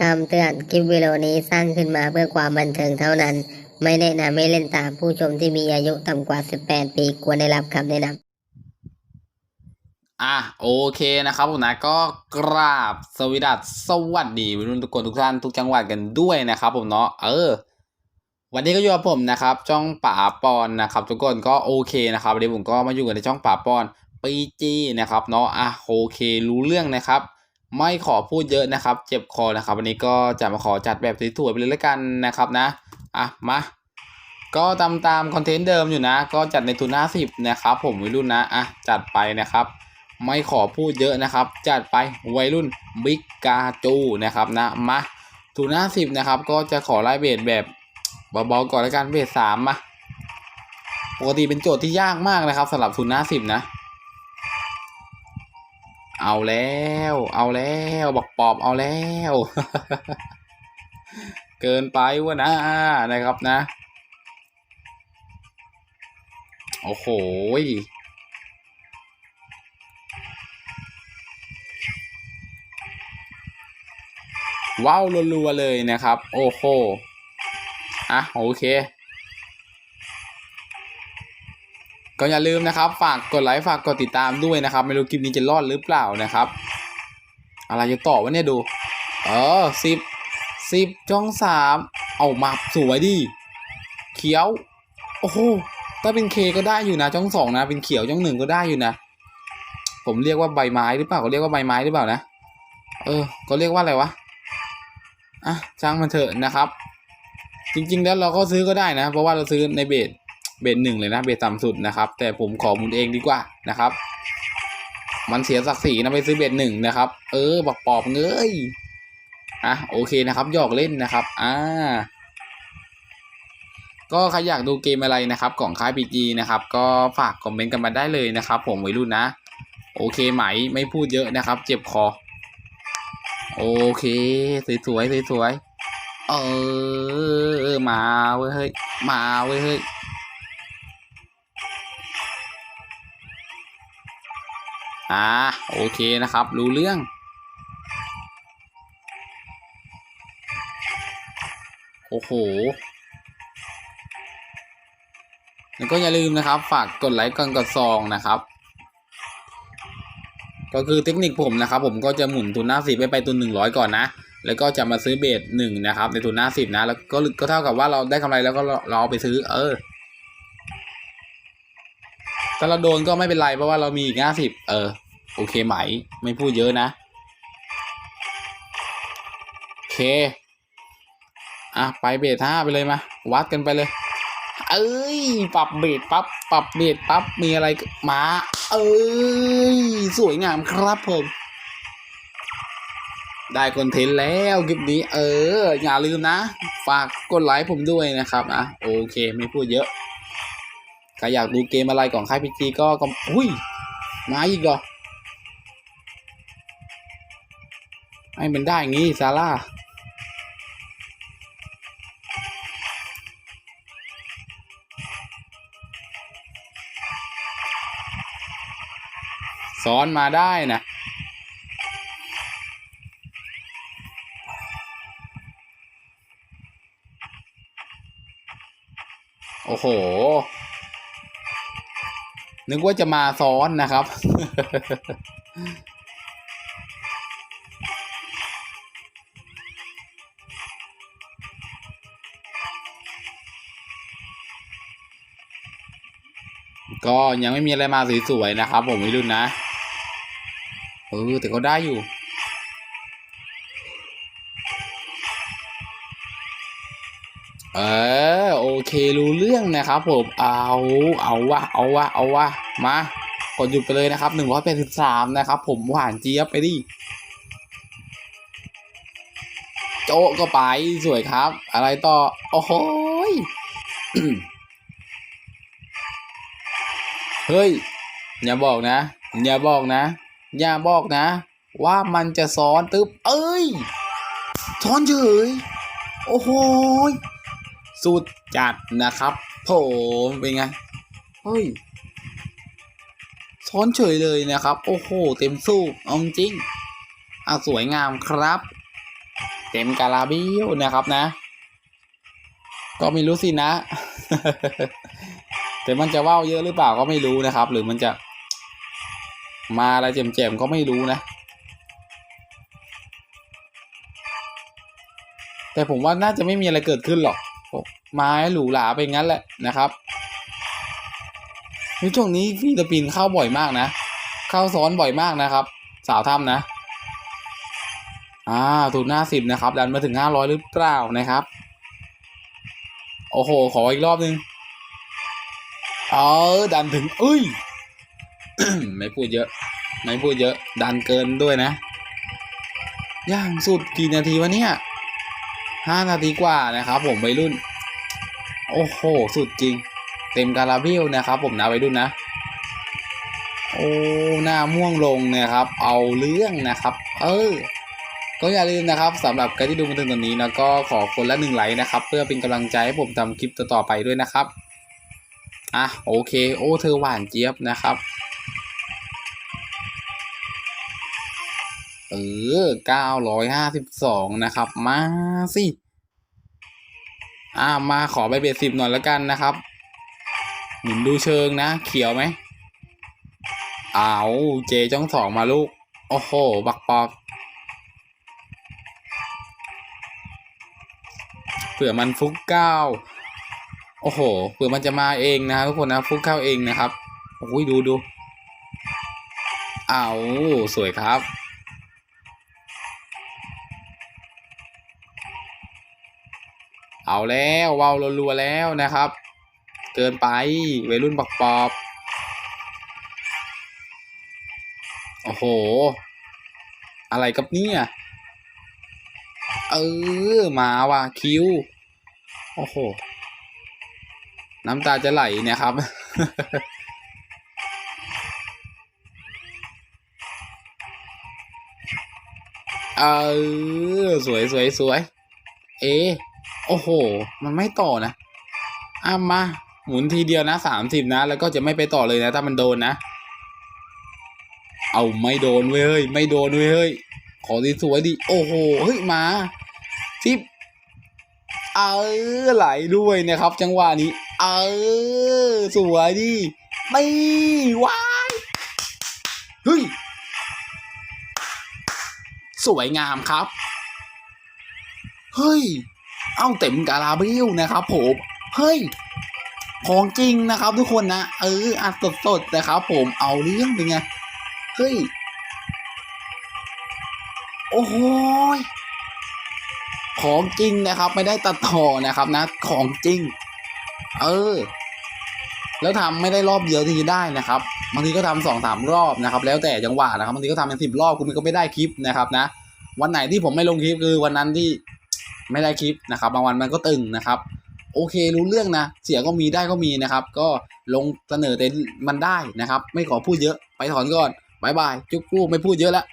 คำเตือนคลิปวิดีโอนี้สร้างขึ้นมาเพื่อความบันเทิงเท่านั้น ไม่แนะนำให้เล่นตามผู้ชมที่มีอายุต่ำกว่า 18 ปีควรได้รับคำแนะนำอะโอเคนะครับผมนะก็กราบสวสดัสสวัสดีรุ่นทุกคนทุกท่านทุกจังหวัดกันด้วยนะครับ ผมเนาะเออ วันนี้ก็อยู่กับผมนะครับจ้องป่าปอนนะครับ ทุกคนก็โอเคนะครับวันนี้ผมก็มาอยู่กันในช่องป่าปอนปีจีนะครับเนาะอะโอเครู้เรื่องนะครับ ไม่ขอพูดเยอะนะครับ เจ็บคอนะครับ วันนี้ก็จะมาขอจัดแบบสวยๆไปเลยแล้วกันนะครับนะ อะ มา ก็ตามตามคอนเทนต์เดิมอยู่นะ ก็จัดในทุนห้าสิบนะครับผมวัยรุ่นนะ อะ จัดไปนะครับ ไม่ขอพูดเยอะนะครับ จัดไปวัยรุ่นบิ๊กกาจูนะครับนะ มาทุนห้าสิบนะครับ ก็จะขอไล่เบสแบบเบาๆก่อนแล้วกันเบสสามมา ปกติเป็นโจทย์ที่ยากมากนะครับสำหรับทุนห้าสิบนะ เอาแล้ว เอาแล้ว บอกปอบเอาแล้ว เกินไปวะนะนะครับนะ โอ้โหว้าวรัวๆเลยนะครับ โอ้โหอะโอเค ก็อย่าลืมนะครับ ฝากกดไลค์ฝากกดติดตามด้วยนะครับ ไม่รู้คลิปนี้จะรอดหรือเปล่านะครับ อะไรจะต่อวะเนี่ยดู เออสิบสิบจ้องสามเอามาสวยดิเขียว โอ้โหถ้าเป็นเคก็ได้อยู่นะจ้องสองนะ เป็นเขียวจ้องหนึ่งก็ได้อยู่นะ ผมเรียกว่าใบไม้หรือเปล่าเขาเรียกว่าใบไม้หรือเปล่านะ เออเขาเรียกว่าอะไรวะอะช่างมันเถอะนะครับ จริง ๆ แล้วเราก็ซื้อก็ได้นะ เพราะว่าเราซื้อในเบส เบสหนึ่งเลยนะเบสต่ำสุดนะครับ แต่ผมขอหมุนเองดีกว่านะครับ มันเสียศักดิ์ศรีนะไปซื้อเบสหนึ่งนะครับ เออบอกปอบเงยอะโอเคนะครับหยอกเล่นนะครับอ่าก็ใครอยากดูเกมอะไรนะครับของค่ายพีจีนะครับ ก็ฝากคอมเมนต์กันมาได้เลยนะครับ ผมวัยรุ่นนะ โอเคไหมไม่พูดเยอะนะครับ เจ็บคอ โอเค สวยๆสวยๆเออมาเว้ยเฮ้ยมาเว้ย อ่าโอเคนะครับ รู้เรื่อง โอ้โห แล้วก็อย่าลืมนะครับ ฝากกดไลค์ก่อนกดซองนะครับ ก็คือเทคนิคผมนะครับ ผมก็จะหมุนทุนหน้าสิบไปไปทุนหนึ่งร้อยก่อนนะ แล้วก็จะมาซื้อเบสหนึ่งนะครับ ในทุนหน้าสิบนะ แล้วก็ก็เท่ากับว่าเราได้กำไรแล้วก็เราเราเอาไปซื้อ เออ ถ้าเราโดนก็ไม่เป็นไรเพราะว่าเรามีอีกห้าสิบเออ โอเคไหม ไม่พูดเยอะนะ โอเค อะ ไปเบสห้าไปเลยมา วัดกันไปเลย เอ้ย ปรับเบสปั๊บ ปรับเบสปั๊บ มีอะไรมา เอ้ย สวยงามครับผม ได้คอนเทนต์แล้วคลิปนี้ เออ อย่าลืมนะ ฝากกดไลค์ผมด้วยนะครับอะโอเค ไม่พูดเยอะ ใครอยากดูเกมอะไรของค่ายพีจีก็ก็อุ้ยมาอีกเหรอให้มันได้อย่างงี้ซาร่าซ้อนมาได้นะโอ้โห นึกว่าจะมาซ้อนนะครับ ก็ยังไม่มีอะไรมาสวยๆนะครับ ผมไม่รุ่นนะ เออ แต่ก็ได้อยู่เออโอ เครู้เรื่องนะครับผมเอาเอาวะเอาวะเอาวะมากดหยุดไปเลยนะครับหนึ่งร้อยแปดสิบสามนะครับ ผมหวานเจี๊ยบไปดิโจะก็ไปสวยครับ อะไรต่อ โอ้โหเฮ้ย อย่าบอกนะ อย่าบอกนะ อย่าบอกนะ ว่ามันจะซ้อนตึ๊บ เอ้ย ซ้อนเฉย โอ้โห สุดจัดนะครับ ผมเป็นไงเฮ้ยซ้อนเฉยเลยนะครับ โอ้โห เต็มสู้เอาจริงอะสวยงามครับ เต็มกาลาบิวนะครับนะ ก็ไม่รู้สินะ แต่มันจะว่าวเยอะหรือเปล่าก็ไม่รู้นะครับ หรือมันจะ มาอะไรเจ็มๆก็ไม่รู้นะ แต่ผมว่าน่าจะไม่มีอะไรเกิดขึ้นหรอก ไม้หรูหราไปงั้นแหละนะครับในช่วงนี้ฟิลิปปินส์เข้าบ่อยมากนะ เข้าซ้อนบ่อยมากนะครับ สาวถ้ำนะอ่าถูกหน้าสิบนะครับ ดันมาถึงห้าร้อยหรือเปล่านะครับ โอ้โห ขออีกรอบนึง เออ ดันถึงเอ้ย ไม่พูดเยอะ ไม่พูดเยอะ ดันเกินด้วยนะ ย่างสุดกี่นาทีวะเนี่ย ห้านาทีกว่านะครับ ผมวัยรุ่น โอ้โห สุดจริง เต็มการาเบลนะครับ ผมนะวัยรุ่นนะ โอ้หน้าม่วงลงนะครับ เอาเรื่องนะครับ เออ ก็อย่าลืมนะครับสำหรับใครที่ดูมาถึงตอนนี้นะก็ขอคนละหนึ่งไลค์นะครับ เพื่อเป็นกำลังใจให้ผมทำคลิปต่อๆไปด้วยนะครับ อะโอเค โอ้เธอหวานเจี๊ยบนะครับ เออเก้าร้อยห้าสิบสองนะครับ มาสิ อ่ามาขอไปเบ็ดสิบหน่อยแล้วกันนะครับ หมุนดูเชิงนะ เขียวไหมเอาเจจ้องสองมาลูก โอ้โห บักปอก เผื่อมันฟุกเก้า โอ้โห เผื่อมันจะมาเองนะทุกคนนะ ฟุกเข้าเองนะครับ โอ้ยดูดู เอาสวยครับ เอาแล้วว้าวรัวๆแล้วนะครับ เกินไปวัยรุ่นบักปอบโอ้โห อะไรกับเนี่ยเออมาว่ะคิวโอ้โห น้ำตาจะไหลเนี่ยครับ เออสวยสวยสวย เอะ โอ้โห มันไม่ต่อนะอะมาหมุนทีเดียวนะสามสิบนะ แล้วก็จะไม่ไปต่อเลยนะ ถ้ามันโดนนะ เอาไม่โดนเว้ยเฮ้ยไม่โดนเว้ยเฮ้ยขอดีสวยดิโอ้โหเฮ้ยมาทิปเออไหลด้วยนะครับ จังหวะนี้ เออสวยดิไม่ว้ายเฮ้ยสวยงามครับ เฮ้ย เอาเต็มกาลาเบลนะครับผมเฮ้ยของจริงนะครับ ทุกคนนะเอออัดสดๆนะครับ ผมเอาเรื่องเป็นไงเฮ้ยโอ้โหของจริงนะครับ ไม่ได้ตัดต่อนะครับนะ ของจริง เออ แล้วทำไม่ได้รอบเดียวที่ได้นะครับบางทีก็ทำสองสามรอบนะครับ แล้วแต่จังหวะนะครับบางทีก็ทำเป็นสิบรอบคุณก็ไม่ได้คลิปนะครับนะ วันไหนที่ผมไม่ลงคลิปคือวันนั้นที่ ไม่ได้คลิปนะครับ บางวันมันก็ตึงนะครับโอเครู้เรื่องนะ เสียก็มีได้ก็มีนะครับ ก็ลงเสนอเต็นมันได้นะครับ ไม่ขอพูดเยอะไปถอนก่อนบายบายจุ๊กรูไม่พูดเยอะแล้ว